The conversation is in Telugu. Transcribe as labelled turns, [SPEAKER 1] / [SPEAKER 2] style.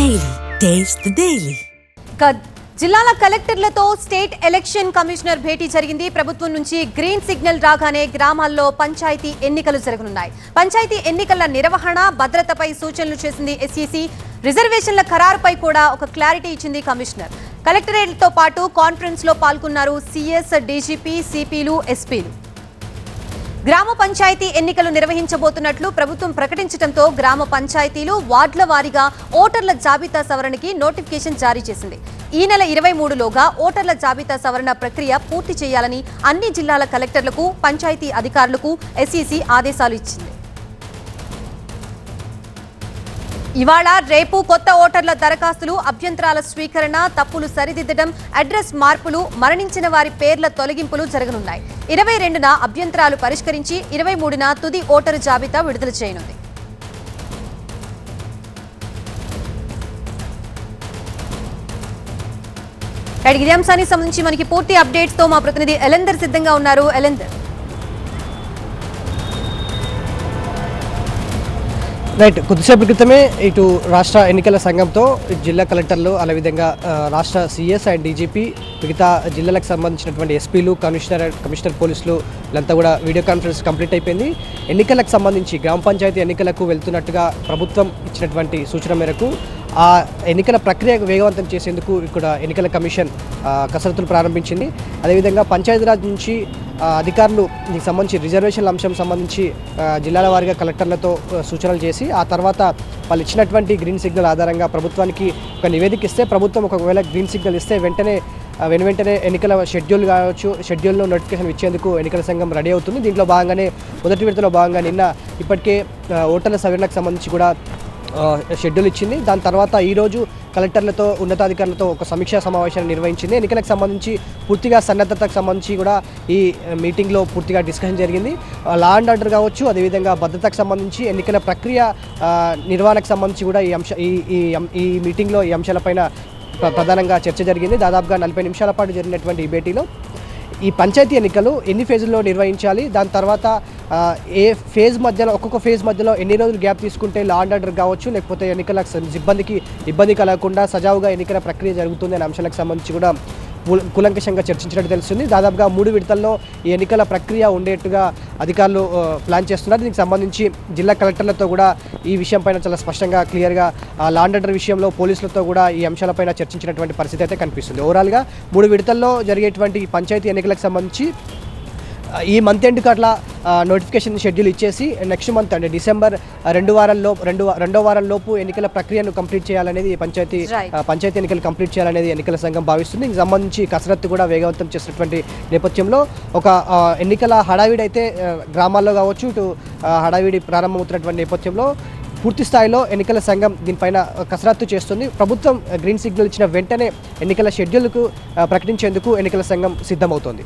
[SPEAKER 1] డైలీ టేస్ట్
[SPEAKER 2] డైలీ జిల్లాల కలెక్టర్లతో స్టేట్ ఎలక్షన్ కమిషనర్ భేటీ జరిగింది. ప్రభుత్వం నుంచి గ్రీన్ సిగ్నల్ రాగానే గ్రామాల్లో పంచాయతీ ఎన్నికలు జరగనున్నాయి. పంచాయతీ ఎన్నికల నిర్వహణ భద్రతపై సూచనలు చేసింది ఎస్ఈసి. రిజర్వేషన్ల ఖరారుపై కూడా ఒక క్లారిటీ ఇచ్చింది కమిషనర్. కలెక్టరేట్తో పాటు కాన్ఫరెన్స్లో పాల్గొన్నారు సిఎస్ డీజీపీ సిపిలు ఎస్పీలు. గ్రామ పంచాయతీ ఎన్నికలు నిర్వహించబోతున్నట్లు ప్రభుత్వం ప్రకటించడంతో గ్రామ పంచాయతీలు వార్డుల వారీగా ఓటర్ల జాబితా సవరణకి నోటిఫికేషన్ జారీ చేసింది. ఈ నెల ఇరవై మూడులోగా ఓటర్ల జాబితా సవరణ ప్రక్రియ పూర్తి చేయాలని అన్ని జిల్లాల కలెక్టర్లకు పంచాయతీ అధికారులకు ఎస్ఈసి ఆదేశాలు ఇచ్చింది. ఇవాళ రేపు కొత్త ఓటర్ల దరఖాస్తులు అభ్యంతరాల స్వీకరణ తప్పులు సరిదిద్దడం అడ్రస్ మార్పులు మరణించిన వారి పేర్ల తొలగింపులు జరగనున్నాయి. ఇరవై రెండున అభ్యంతరాలు పరిష్కరించి ఇరవై మూడున తుది ఓటరు జాబితా విడుదల చేయనుంది. రైట్, ఇదే అంశానికి సంబంధించి మనకి పూర్తి అప్డేట్స్తో మా ప్రతినిధి ఎలెందర్ సిద్ధంగా ఉన్నారు. ఎలెందర్.
[SPEAKER 3] రైట్ కొద్దిసేపు క్రితమే ఇటు రాష్ట్ర ఎన్నికల సంఘంతో జిల్లా కలెక్టర్లు అదేవిధంగా రాష్ట్ర సిఎస్ అండ్ డీజీపీ మిగతా జిల్లాలకు సంబంధించినటువంటి ఎస్పీలు కమిషనర్ కమిషనర్ పోలీసులు వీళ్ళంతా కూడా వీడియో కాన్ఫరెన్స్ కంప్లీట్ అయిపోయింది. ఎన్నికలకు సంబంధించి గ్రామ పంచాయతీ ఎన్నికలకు వెళ్తున్నట్టుగా ప్రభుత్వం ఇచ్చినటువంటి సూచన మేరకు ఆ ఎన్నికల ప్రక్రియ వేగవంతం చేసేందుకు ఇక్కడ ఎన్నికల కమిషన్ కసరత్తులు ప్రారంభించింది. అదేవిధంగా పంచాయతీరాజ్ నుంచి అధికారులు దీనికి సంబంధించి రిజర్వేషన్ల అంశం సంబంధించి జిల్లాల వారిగా కలెక్టర్లతో సూచనలు చేసి ఆ తర్వాత వాళ్ళు ఇచ్చినటువంటి గ్రీన్ సిగ్నల్ ఆధారంగా ప్రభుత్వానికి ఒక నివేదిక ఇస్తే ప్రభుత్వం ఒకవేళ గ్రీన్ సిగ్నల్ ఇస్తే వెంటనే వెను వెంటనే ఎన్నికల షెడ్యూల్ కావచ్చు షెడ్యూల్లో నోటిఫికేషన్ ఇచ్చేందుకు ఎన్నికల సంఘం రెడీ అవుతుంది. దీంట్లో భాగంగానే మొదటి విడతలో భాగంగా నిన్న ఇప్పటికే ఓటర్ల సవరణకు సంబంధించి కూడా షెడ్యూల్ ఇచ్చింది. దాని తర్వాత ఈరోజు కలెక్టర్లతో ఉన్నతాధికారులతో ఒక సమీక్షా సమావేశాన్ని నిర్వహించింది. ఎన్నికలకు సంబంధించి పూర్తిగా సన్నద్ధతకు సంబంధించి కూడా ఈ మీటింగ్లో పూర్తిగా డిస్కషన్ జరిగింది. లా అండ్ ఆర్డర్ కావచ్చు అదేవిధంగా భద్రతకు సంబంధించి ఎన్నికల ప్రక్రియ నిర్వహణకు సంబంధించి కూడా ఈ అంశ ఈ ఈ మీటింగ్లో ఈ అంశాలపైన ప్రధానంగా చర్చ జరిగింది. దాదాపుగా నలభై నిమిషాల పాటు జరిగినటువంటి ఈ భేటీలో ఈ పంచాయతీ ఎన్నికలు ఎన్ని ఫేజుల్లో నిర్వహించాలి? దాని తర్వాత ఏ ఫేజ్ మధ్యలో ఒక్కొక్క ఫేజ్ మధ్యలో ఎన్ని రోజులు గ్యాప్ తీసుకుంటే లా అండ్ ఆర్డర్ కావచ్చు? లేకపోతే ఎన్నికల సిబ్బందికి ఇబ్బంది కలగకుండా సజావుగా ఎన్నికల ప్రక్రియ జరుగుతుంది అనే అంశాలకు సంబంధించి కూడా కూలంకషంగా చర్చించినట్టు తెలుస్తుంది. దాదాపుగా మూడు విడతల్లో ఈ ఎన్నికల ప్రక్రియ ఉండేట్టుగా అధికారులు ప్లాన్ చేస్తున్నారు. దీనికి సంబంధించి జిల్లా కలెక్టర్లతో కూడా ఈ విషయంపైన చాలా స్పష్టంగా క్లియర్గా లా ఆర్డర్ విషయంలో పోలీసులతో కూడా ఈ అంశాలపైన చర్చించినటువంటి పరిస్థితి అయితే కనిపిస్తుంది. ఓవరాల్గా మూడు విడతల్లో జరిగేటువంటి పంచాయతీ ఎన్నికలకు సంబంధించి ఈ మంత్ ఎండ్కి అట్లా నోటిఫికేషన్ షెడ్యూల్ ఇచ్చేసి నెక్స్ట్ మంత్ అంటే డిసెంబర్ రెండు వారాల్లో రెండు రెండో వారం లోపు ఎన్నికల ప్రక్రియను కంప్లీట్ చేయాలనేది పంచాయతీ పంచాయతీ ఎన్నికలు కంప్లీట్ చేయాలనేది ఎన్నికల సంఘం భావిస్తుంది. దీనికి సంబంధించి కసరత్తు కూడా వేగవంతం చేసినటువంటి నేపథ్యంలో ఒక ఎన్నికల హడావిడి అయితే గ్రామాల్లో కావచ్చు ఇటు హడావిడి ప్రారంభమవుతున్నటువంటి నేపథ్యంలో పూర్తి స్థాయిలో ఎన్నికల సంఘం దీనిపైన కసరత్తు చేస్తుంది. ప్రభుత్వం గ్రీన్ సిగ్నల్ ఇచ్చిన వెంటనే ఎన్నికల షెడ్యూల్కు ప్రకటించేందుకు ఎన్నికల సంఘం సిద్ధమవుతోంది.